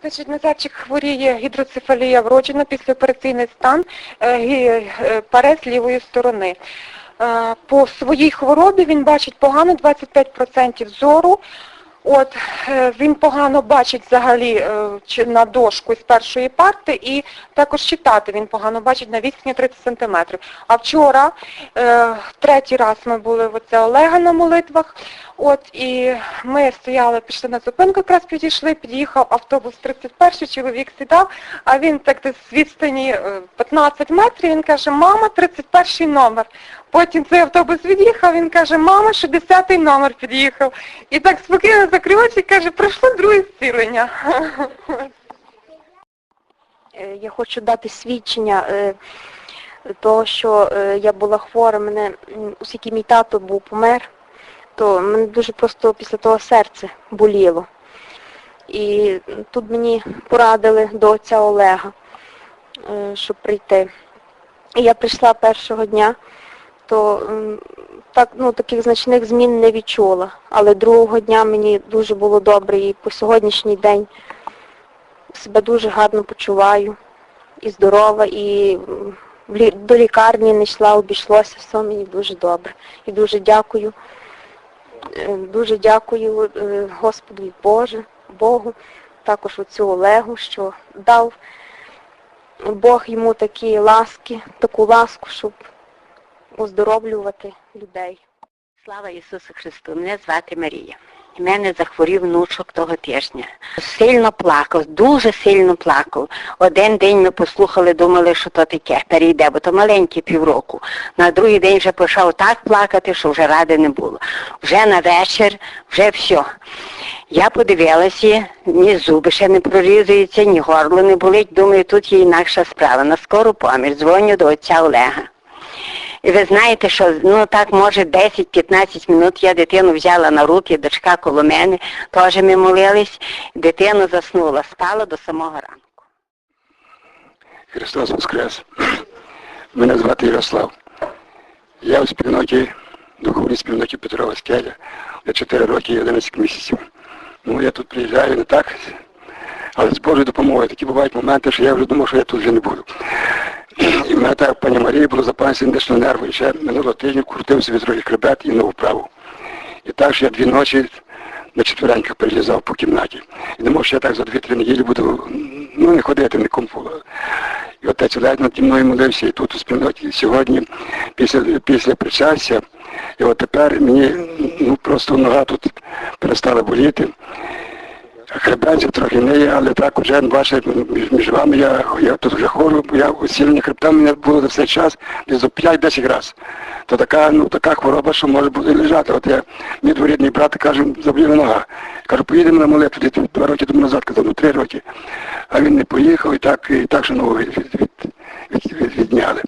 Значить, Назарчик хворіє гідроцефалія вроджена, післяопераційний стан, е, е, парез лівої сторони. Е, По своїй хворобі він бачить погано 25% зору. От, е, він погано бачить взагалі е, на дошку з першої парти і також читати він погано бачить на відстані 30 сантиметрів. А вчора, е, третій раз ми були в оце Олега на молитвах, от, і ми стояли, пішли на зупинку, якраз підійшли, під'їхав автобус 31, чоловік сідав, а він так десь з відстані е, 15 метрів, він каже, мама, 31 номер. Потім цей автобус від'їхав, він каже, мама, 60-й номер під'їхав. І так спокійно закрив і каже, пройшло друге зцілення. Е, Я хочу дати свідчення е, того, що е, я була хвора, мене, оскільки мій тато був помер, то мене дуже просто після того серце боліло. І тут мені порадили до отця Олега, щоб прийти. І я прийшла першого дня, то так, ну, таких значних змін не відчула. Але другого дня мені дуже було добре і по сьогоднішній день себе дуже гарно почуваю і здорова, і до лікарні не йшла, обійшлося, все мені дуже добре. І дуже дякую. е, Дуже дякую е, Господу Боже, Богу, також оцю Олегу, що дав Бог йому такі ласки, таку ласку, щоб оздоровлювати людей. Слава Ісусу Христу! Мене звати Марія. У мене захворів внучок того тижня. Сильно плакав, дуже сильно плакав. Один день ми послухали, думали, що то таке, перейде, бо то маленький півроку. На другий день вже почав так плакати, що вже ради не було. Вже на вечір, вже все. Я подивилася, ні зуби ще не прорізуються, ні горло не болить. Думаю, тут є інакша справа. На скору помір. Дзвоню до отця Олега. І ви знаєте, що ну так може 10-15 минут я дитину взяла на руки, дочка коло мене, теж ми молились, дитина заснула, спала до самого ранку. Христос Воскрес. Мене звати Ярослав. Я у спільноті, духовній спільноті Петрова Скеля вже 4 роки і 11 місяців. Ну, я тут приїжджаю не так, але з Божою допомогою. Такі бувають моменти, що я вже думав, що я тут вже не буду. В так, пані Марії, було запалення синдичного нерву. І ще минулого тижня крутив собі трохи хребет і ногу вправу. І так, що я дві ночі на четвереньках перелізав по кімнаті. І думав, що я так за дві-три неділі буду ну, не ходити, не комфу. І отець Олег наді мною молився і тут у спільноті сьогодні, після, після причастя. І от тепер мені ну, просто нога тут перестала боліти. Хребет трохи але так уже бачите, між, вами я, я тут вже ходжу, бо я усілення хребта мене було за цей час десь до 5-10 разів. То така, ну, така хвороба, що може бути лежати. От я, мій дворідний брат каже, заболіла нога. Кажу, поїдемо на молитву, десь два роки тому назад, казав, ну три роки. А він не поїхав і так, і так що ногу від, від, від, від, від, відняли.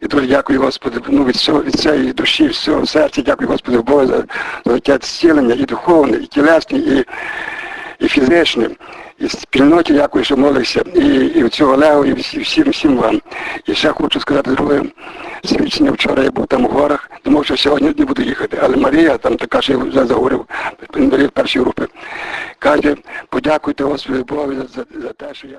І дуже дякую Господу, ну, від, всього, від цієї душі, всього серця, дякую Господу Богу за, за життя зцілення і духовне, і тілесне, і і фізичним, і спільноті дякую, що молився, і, і в цього Олегу, і всі- всім, всім вам. І ще хочу сказати другим свідчення. Вчора я був там у горах, думав, що сьогодні не буду їхати. Але Марія, там така, що я вже заговорив, інвалід першої групи, каже, подякуйте Господу Богу за, за, за те, що я.